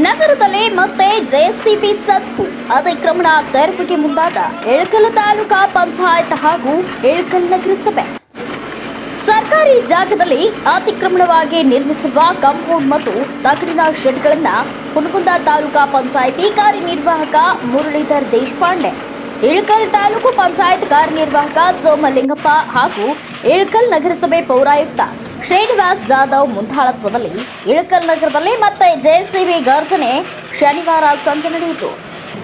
ನಗರದಲ್ಲಿ ಮತ್ತೆ ಜೆಸಿಬಿ ಸತ್ತು ಅತಿಕ್ರಮಣ ತೆರವಿಗೆ ಮುಂದಾದ ಇಳಕಲ್ ತಾಲೂಕಾ ಪಂಚಾಯತ್ ಹಾಗೂ ಇಳಕಲ್ ನಗರಸಭೆ. ಸರ್ಕಾರಿ ಜಾಗದಲ್ಲಿ ಅತಿಕ್ರಮಣವಾಗಿ ನಿರ್ಮಿಸಿರುವ ಕಾಂಪೌಂಡ್ ಮತ್ತು ತಗಡಿನ ಶೆಡ್ಗಳನ್ನ ಹುನಗುಂದ ತಾಲೂಕಾ ಪಂಚಾಯಿತಿ ಕಾರ್ಯನಿರ್ವಾಹಕ ಮುರಳೀಧರ್ ದೇಶಪಾಂಡೆ ಇಳಕಲ್ ತಾಲೂಕು ಪಂಚಾಯತ್ ಕಾರ್ಯನಿರ್ವಾಹಕ ಸೋಮಲಿಂಗಪ್ಪ ಹಾಗೂ ಇಳಕಲ್ ನಗರಸಭೆ ಪೌರಾಯುಕ್ತ ಶ್ರೀನಿವಾಸ್ ಜಾಧವ್ ಮುಂದಾಳತ್ವದಲ್ಲಿ ಇಳಕಲ್ ನಗರದಲ್ಲಿ ಮತ್ತೆ ಜೆಸಿಬಿ ಗರ್ಜನೆ ಶನಿವಾರ ಸಂಜೆ ನಡೆಯಿತು.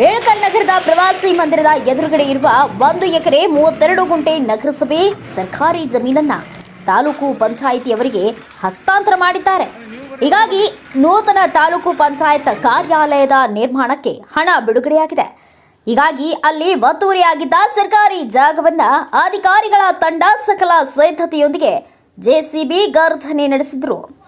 ಇಳಕಲ್ ನಗರದ ಪ್ರವಾಸಿ ಮಂದಿರದ ಎದುರುಗಡೆ ಇರುವ ಒಂದು ಎಕರೆ ಮೂವತ್ತೆರಡು ಗುಂಟೆ ನಗರಸಭೆ ಸರ್ಕಾರಿ ಜಮೀನನ್ನ ತಾಲೂಕು ಪಂಚಾಯಿತಿಯವರಿಗೆ ಹಸ್ತಾಂತರ ಮಾಡಿದ್ದಾರೆ. ಹೀಗಾಗಿ ನೂತನ ತಾಲೂಕು ಪಂಚಾಯತ್ ಕಾರ್ಯಾಲಯದ ನಿರ್ಮಾಣಕ್ಕೆ ಹಣ ಬಿಡುಗಡೆಯಾಗಿದೆ. ಹೀಗಾಗಿ ಅಲ್ಲಿ ಒತ್ತುವರಿಯಾಗಿದ್ದ ಸರ್ಕಾರಿ ಜಾಗವನ್ನ ಅಧಿಕಾರಿಗಳ ತಂಡ ಸಕಲ ಸಿದ್ಧತೆಯೊಂದಿಗೆ ಜೆಸಿಬಿ ಗರ್ಜನೆ ನಡೆಸಿದ್ರು.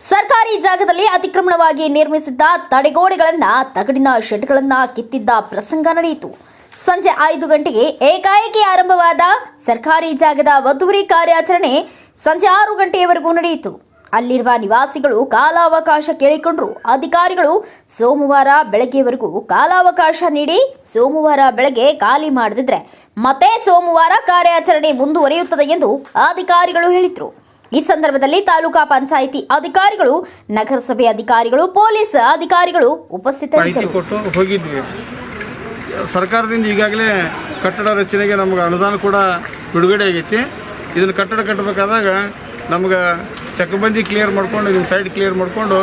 ಸರ್ಕಾರಿ ಜಾಗದಲ್ಲಿ ಅತಿಕ್ರಮಣವಾಗಿ ನಿರ್ಮಿಸಿದ್ದ ತಡೆಗೋಡೆಗಳನ್ನ, ತಗಡಿನ ಶೆಡ್ಗಳನ್ನ ಕಿತ್ತಿದ್ದ ಪ್ರಸಂಗ ನಡೆಯಿತು. ಸಂಜೆ ಐದು ಗಂಟೆಗೆ ಏಕಾಏಕಿ ಆರಂಭವಾದ ಸರ್ಕಾರಿ ಜಾಗದ ವಧುವರಿ ಕಾರ್ಯಾಚರಣೆ ಸಂಜೆ ಆರು ಗಂಟೆಯವರೆಗೂ ನಡೆಯಿತು. ಅಲ್ಲಿರುವ ನಿವಾಸಿಗಳು ಕಾಲಾವಕಾಶ ಕೇಳಿಕೊಂಡರು. ಅಧಿಕಾರಿಗಳು ಸೋಮವಾರ ಬೆಳಗ್ಗೆವರೆಗೂ ಕಾಲಾವಕಾಶ ನೀಡಿ ಸೋಮವಾರ ಬೆಳಗ್ಗೆ ಖಾಲಿ ಮಾಡದಿದ್ರೆ ಮತ್ತೆ ಸೋಮವಾರ ಕಾರ್ಯಾಚರಣೆ ಮುಂದುವರಿಯುತ್ತದೆ ಎಂದು ಅಧಿಕಾರಿಗಳು ಹೇಳಿದರು. ಈ ಸಂದರ್ಭದಲ್ಲಿ ತಾಲೂಕಾ ಪಂಚಾಯಿತಿ ಅಧಿಕಾರಿಗಳು ನಗರಸಭೆ ಅಧಿಕಾರಿಗಳು ಪೊಲೀಸ್ ಅಧಿಕಾರಿಗಳು ಉಪಸ್ಥಿತರಿದ್ದರು. ಸರ್ಕಾರದಿಂದ ಈಗಾಗಲೇ ಕಟ್ಟಡ ರಚನೆಗೆ ನಮಗೆ ಅನುದಾನ ಕೂಡ ಬಿಡುಗಡೆ ಆಗೈತಿ ಇದನ್ನು ಕಟ್ಟಡ ಕಟ್ಟಬೇಕಾದಾಗ ನಮ್ಗೆ ಚಕಬಂದಿ ಕ್ಲಿಯರ್ ಮಾಡ್ಕೊಂಡು ನಿಮ್ಮ ಸೈಡ್ ಕ್ಲಿಯರ್ ಮಾಡಿಕೊಂಡು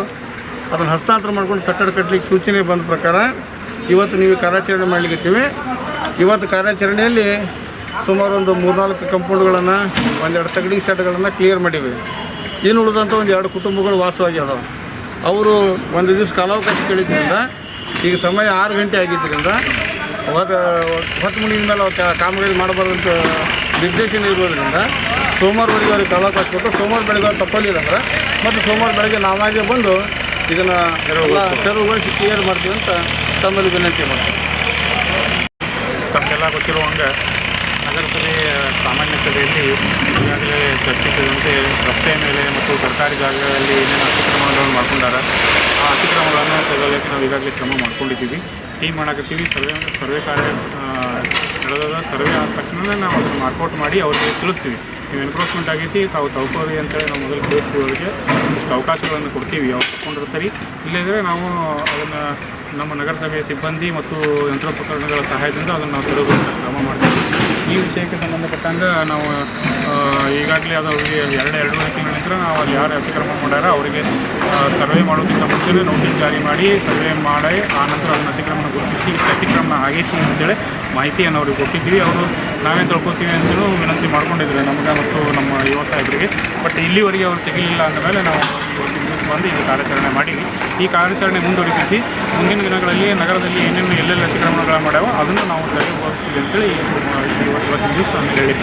ಅದನ್ನು ಹಸ್ತಾಂತರ ಮಾಡ್ಕೊಂಡು ಕಟ್ಟಡ ಕಟ್ಟಲಿಕ್ಕೆ ಸೂಚನೆ ಬಂದ ಪ್ರಕಾರ ಇವತ್ತು ನೀವು ಕಾರ್ಯಾಚರಣೆ ಮಾಡಲಿಕ್ಕತ್ತೀವಿ ಇವತ್ತು ಕಾರ್ಯಾಚರಣೆಯಲ್ಲಿ ಸುಮಾರು ಒಂದು ಮೂರ್ನಾಲ್ಕು ಕಂಪೌಂಡ್ಗಳನ್ನು ಒಂದೆರಡು ತಗಡಿ ಸೆಟ್ಗಳನ್ನು ಕ್ಲಿಯರ್ ಮಾಡೀವಿ. ಇನ್ನು ಉಳಿದಂಥ ಒಂದು ಎರಡು ಕುಟುಂಬಗಳು ವಾಸವಾಗಿ ಅದಾವೆ ಅವರು ಒಂದು ದಿವಸ ಕಾಲಾವಕಾಶ ಕೇಳಿದ್ರಿಂದ, ಈಗ ಸಮಯ ಆರು ಗಂಟೆ ಆಗಿದ್ದರಿಂದ ಅವಾಗ ಹೊತ್ತು ಮುಗಿದ ಮೇಲೆ ಕಾಮಗಾರಿ ಮಾಡಬಾರ್ದಂತ ನಿರ್ದೇಶನ ಇರೋದ್ರಿಂದ ಸೋಮವಾರವರೆಗೆ ಅವ್ರಿಗೆ ಕಾಲಾವಕಾಶ ಕೊಟ್ಟು ಸೋಮವಾರ ಬೆಳಗ್ಗೆ ಅವ್ರು ತಪ್ಪಲಿಲ್ಲ ಅಂದ್ರೆ ಮತ್ತು ಸೋಮವಾರ ಬೆಳಗ್ಗೆ ನಾವಾಗೆ ಬಂದು ಇದನ್ನು ತೆರವುಗೊಳಿಸಿ ಕ್ಲಿಯರ್ ಮಾಡ್ತೀವಿ ಅಂತ ತಮ್ಮಲ್ಲಿ ವಿನಂತಿ ಮಾಡ್ತೀವಿ. ತಮಗೆಲ್ಲ ಗೊತ್ತಿರುವಂಗೆ ನಗರಸಭೆ ಸಾಮಾನ್ಯ ಸಭೆಯಲ್ಲಿ ಈಗಾಗಲೇ ಚರ್ಚಿಸಿದಂತೆ ರಸ್ತೆ ಮೇಲೆ ಮತ್ತು ಸರ್ಕಾರಿ ಜಾಗಗಳಲ್ಲಿ ಏನೇನು ಅತಿಕ್ರಮಣಗಳನ್ನು ಮಾಡ್ಕೊಂಡಾರ, ಆ ಅತಿಕ್ರಮಗಳನ್ನು ತೆಗೆಯೋಕ್ಕೆ ನಾವು ಈಗಾಗಲೇ ಕ್ರಮ ಮಾಡ್ಕೊಂಡಿದ್ದೀವಿ. ಟೀಮ್ ಮಾಡಕತ್ತೀವಿ. ಸರ್ವೆ ಸರ್ವೆ ಕಾರ್ಯ ನಡೆದ ಸರ್ವೆ ಆದ ತಕ್ಷಣ ನಾವು ಅದನ್ನು ಮಾರ್ಕೌಟ್ ಮಾಡಿ ಅವ್ರಿಗೆ ತಿಳಿಸ್ತೀವಿ. ನೀವು ಎನ್ಕ್ರೋಚ್ಮೆಂಟ್ ಆಗೈತಿ ತಾವು ತಗೋರಿ ಅಂತೇಳಿ ನಾವು ಮೊದಲು ಅವರಿಗೆ ಒಂದಿಷ್ಟು ಅವಕಾಶಗಳನ್ನು ಕೊಡ್ತೀವಿ ಅವ್ರು ತಗೊಂಡ್ರೆ ಸರಿ ಇಲ್ಲದಿದ್ದರೆ ನಾವು ಅದನ್ನು ನಮ್ಮ ನಗರಸಭೆಯ ಸಿಬ್ಬಂದಿ ಮತ್ತು ಯಂತ್ರೋಪಕರಣಗಳ ಸಹಾಯದಿಂದ ಅದನ್ನು ನಾವು ತೆರವುಗೊಳಿಸೋ ಕ್ರಮ ಮಾಡ್ತೀವಿ ವಿಷಯಕ್ಕೆ ಸಂಬಂಧಪಟ್ಟಂಗೆ ನಾವು ಈಗಾಗಲೇ ಅದು ಅವರಿಗೆ ಎರಡು ಎರಡೂವರೆ ತಿಂಗಳಿಂದ ನಾವು ಅಲ್ಲಿ ಯಾರು ಅತಿಕ್ರಮ ಮಾಡ್ಯಾರ ಅವರಿಗೆ ಸರ್ವೆ ಮಾಡೋದಕ್ಕಿಂತ ಮುಂಚೆನೇ ನೋಟಿಸ್ ಜಾರಿ ಮಾಡಿ, ಸರ್ವೆ ಮಾಡಿ, ಆ ನಂತರ ಅದನ್ನು ಅತಿಕ್ರಮಣ ಗುರುತಿಸಿ ಅತಿಕ್ರಮ ಅತಿಕ್ರಮಣ ಆಗೈತಿ ಅಂತೇಳಿ ಮಾಹಿತಿಯನ್ನು ಅವ್ರಿಗೆ ಕೊಟ್ಟಿದ್ವಿ ಅವರು ನಾವೇ ತಿಳ್ಕೊತೀವಿ ಅಂತೇಳಿ ವಿನಂತಿ ಮಾಡ್ಕೊಂಡಿದ್ರು ನಮಗೆ ಮತ್ತು ನಮ್ಮ ಯುವ ಸಾಹೇಬರಿಗೆ. ಬಟ್ ಇಲ್ಲಿವರೆಗೆ ಅವ್ರು ತೆಗಿಲಿಲ್ಲ ಅಂದಮೇಲೆ ನಾವು ಬಂದು ಈ ಕಾರ್ಯಾಚರಣೆ ಮಾಡೀವಿ. ಈ ಕಾರ್ಯಾಚರಣೆ ಮುಂದುವರಿಸಿ ಮುಂದಿನ ದಿನಗಳಲ್ಲಿ ನಗರದಲ್ಲಿ ಏನೇನು ಎಲ್ಲೆಲ್ಲಿ ಅತಿಕ್ರಮಣಗಳು ಮಾಡ್ಯಾವೋ ಅದನ್ನು ನಾವು ತೆಗೆದುಕೊಳ್ತೀವಿ ಅಂತೇಳಿ ಈ- ಇವತ್ತಿನ ದಿವಸ ಹೇಳಿ